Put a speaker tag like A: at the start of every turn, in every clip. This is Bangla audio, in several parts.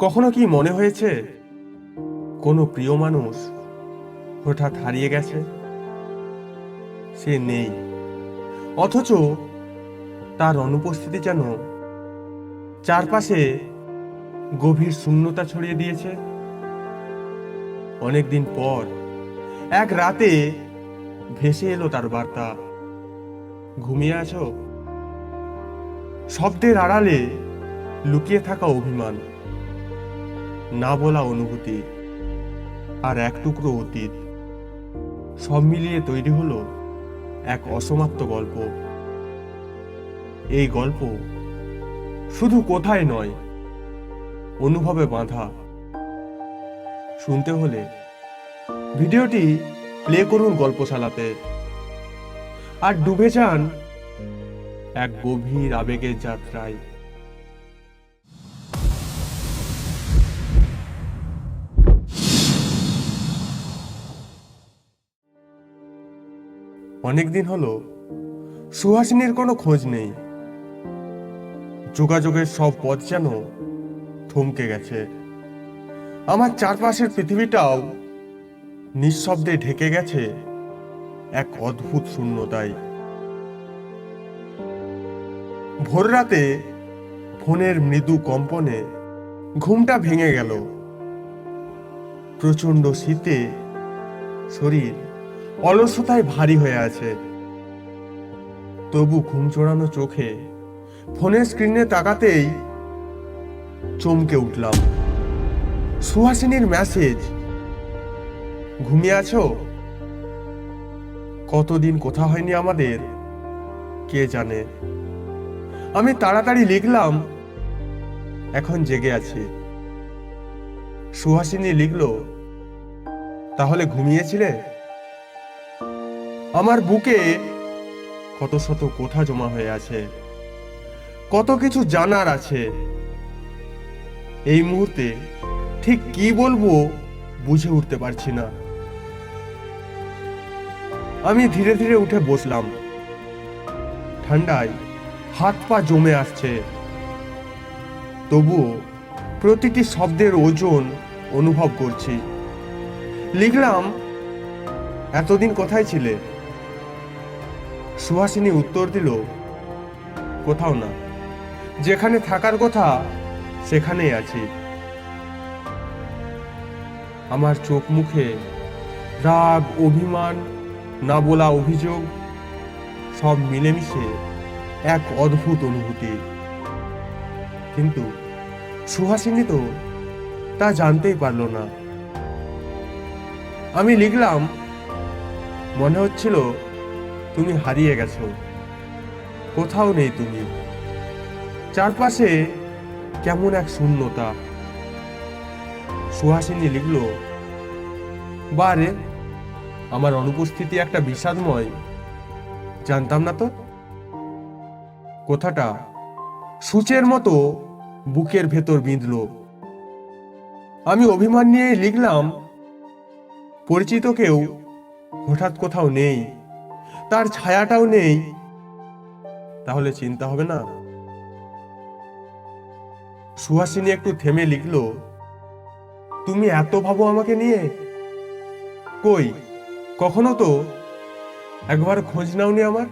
A: কখনো কি মনে হয়েছে কোনো প্রিয় মানুষ হঠাৎ হারিয়ে গেছে? সে নেই। অথচ তার অনুপস্থিতি যেন চারপাশে গভীর শূন্যতা ছড়িয়ে দিয়েছে। অনেকদিন পর এক রাতে ভেসে এলো তার বার্তা। ঘুমিয়ে আছো? শব্দের আড়ালে লুকিয়ে থাকা অভিমান। না বলা অনুভূতি আর এক টুকরো অতীত। সব মিলিয়ে তৈরি হলো এক অসমাপ্ত গল্প। এই গল্প শুধু কোথায় নয়, অনুভবে বাঁধা। শুনতে হলে ভিডিওটি প্লে করুন গল্পশালাতে। আর ডুবে যান এক গভীর আবেগের যাত্রায়। অনেকদিন হলো সুহাসিনীর কোনো খোঁজ নেই। যোগাযোগের সব পথ যেন থমকে গেছে। আমার চারপাশের পৃথিবীটাও নিঃশব্দে ঢেকে গেছে এক অদ্ভুত শূন্যতায়। ভোর রাতে ফোনের মৃদু কম্পনে ঘুমটা ভেঙে গেল। প্রচণ্ড শীতে শরীর অলসতায় ভারী হয়ে আছে। তবু ঘুম চড়ানো চোখে, ফোনের স্ক্রিনে তাকাতেই চমকে উঠলাম। সুহাসিনীর মেসেজ ঘুমিয়ে আছো? কতদিন কোথা হয়নি আমাদের? কে জানে? আমি তাড়াতাড়ি লিখলাম, এখন জেগে আছি। সুহাসিনী লিখল, তাহলে ঘুমিয়েছিলে? আমার বুকে কত শত কথা জমা হয়ে আছে। কত কিছু জানার আছে। এই মুহূর্তে ঠিক কি বলব বুঝে উঠতে পারছি না। আমি ধীরে ধীরে উঠে বসলাম। ঠান্ডায় হাত পা জমে আসছে। তবুও প্রতিটি শব্দের ওজন অনুভব করছি। লিখলাম, এতদিন কোথায় ছিলে? সুহাসিনী উত্তর দিল, কোথাও না। যেখানে থাকার কথা, সেখানেই আছি। আমার চোখ মুখে রাগ, অভিমান, না বলা অভিযোগ, সব মিলেমিশে এক অদ্ভুত অনুভূতি। কিন্তু সুহাসিনী তো তা জানতেই পারল না। আমি লিখলাম, মনে হচ্ছিল তুমি হারিয়ে গেছো। কোথাও নেই তুমি। চারপাশে কেমন এক শূন্যতা। সুহাসিনী লিখল বারে আমার অনুপস্থিতি একটা বিষাদময়। জানতাম না তো? কথাটা সূচের মতো বুকের ভেতর বিঁধল। আমি অভিমান নিয়ে লিখলাম, পরিচিত কেউ হঠাৎ কোথাও নেই। তার ছায়াটাও নেই। তাহলে চিন্তা হবে না। সুহাসিনী একটু থেমে লিখল, তুমি এত ভাবো আমাকে নিয়ে? কই? কখনো তো? একবার খোঁজ নাওনি আমার?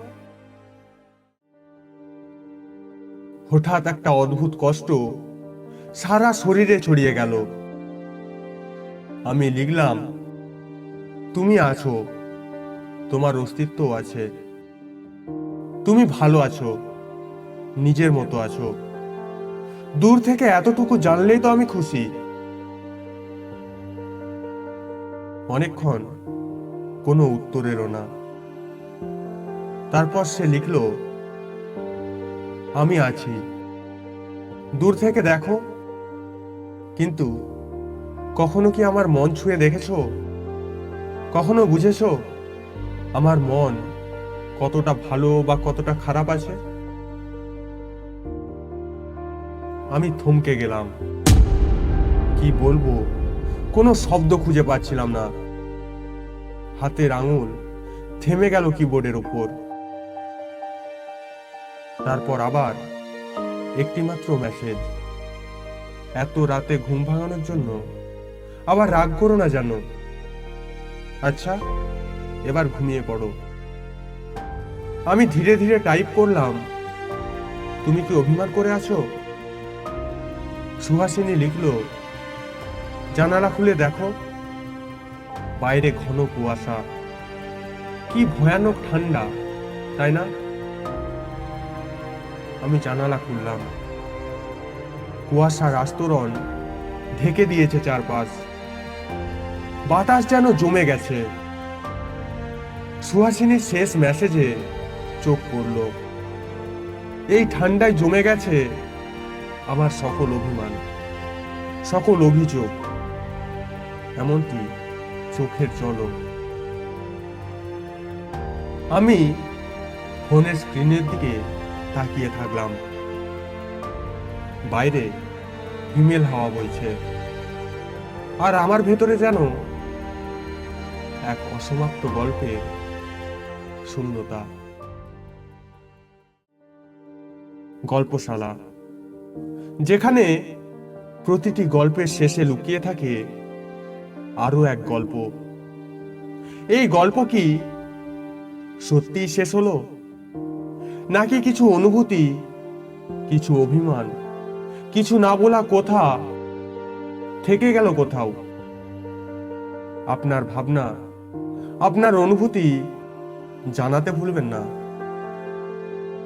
A: হঠাৎ একটা অদ্ভুত কষ্ট সারা শরীরে ছড়িয়ে গেল। আমি লিখলাম, তুমি আছো। তোমার অস্তিত্ব আছে। তুমি ভালো আছো, নিজের মতো আছো। দূর থেকে এতটুকু জানলেই তো আমি খুশি। অনেকক্ষণ কোনো উত্তর এলো না। তারপর সে লিখল, আমি আছি। দূর থেকে দেখো। কিন্তু কখনো কি আমার মন ছুঁয়ে দেখেছ? কখনো বুঝেছ? আমার মন কতটা ভালো বা কতটা খারাপ আছে? আমি থমকে গেলাম। কি বলব? কোনো শব্দ খুঁজে পাচ্ছিলাম না। হাতের আঙুল থেমে গেল কিবোর্ডের ওপর। তারপর আবার একটি মাত্র মেসেজ এত রাতে ঘুম ভাঙানোর জন্য আবার রাগ করো না জানো আচ্ছা এবার ঘুমিয়ে পড়ো। আমি ধীরে ধীরে টাইপ করলাম, তুমি কি অভিমান করে আছো? সুহাসিনী লিখল, জানালা খুলে দেখো, বাইরে ঘন কুয়াশা। কি ভয়ানক ঠান্ডা, তাই না? আমি জানালা খুললাম। কুয়াশার আস্তরণ ঢেকে দিয়েছে চারপাশ। বাতাস যেন জমে গেছে। সুহাসিনীর শেষ মেসেজে চোখ পড়ল। এই ঠান্ডায় জমে গেছে আমার সকল অভিমান, সকল অভিযোগ, এমনকি চোখের জলও। আমি ফোনের স্ক্রিনের দিকে তাকিয়ে থাকলাম। বাইরে হিমেল হাওয়া বইছে। আর আমার ভেতরে যেন এক অসমাপ্ত গল্পের শূন্যতা গল্পশালা। যেখানে প্রতিটি গল্পের শেষে লুকিয়ে থাকে আরও এক গল্প। এই গল্প কি সত্যিই শেষ হলো? নাকি কিছু অনুভূতি, কিছু অভিমান, কিছু না বলা কথা থেকে গেল কোথাও? আপনার ভাবনা, আপনার অনুভূতি জানাতে ভুলবেন না।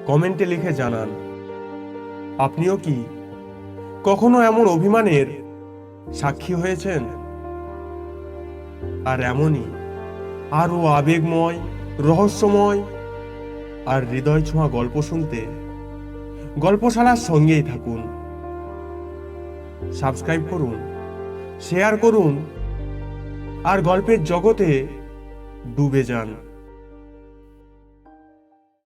A: কমেন্টে লিখে জানান, আপনিও কি কখনো এমন অভিমানের সাক্ষী হয়েছেন? আর এমনই আরও আবেগময়, রহস্যময় আর হৃদয় ছোঁয়া গল্প শুনতে গল্পশালার সঙ্গেই থাকুন। সাবস্ক্রাইব করুন, শেয়ার করুন, আর গল্পের জগতে ডুবে যান।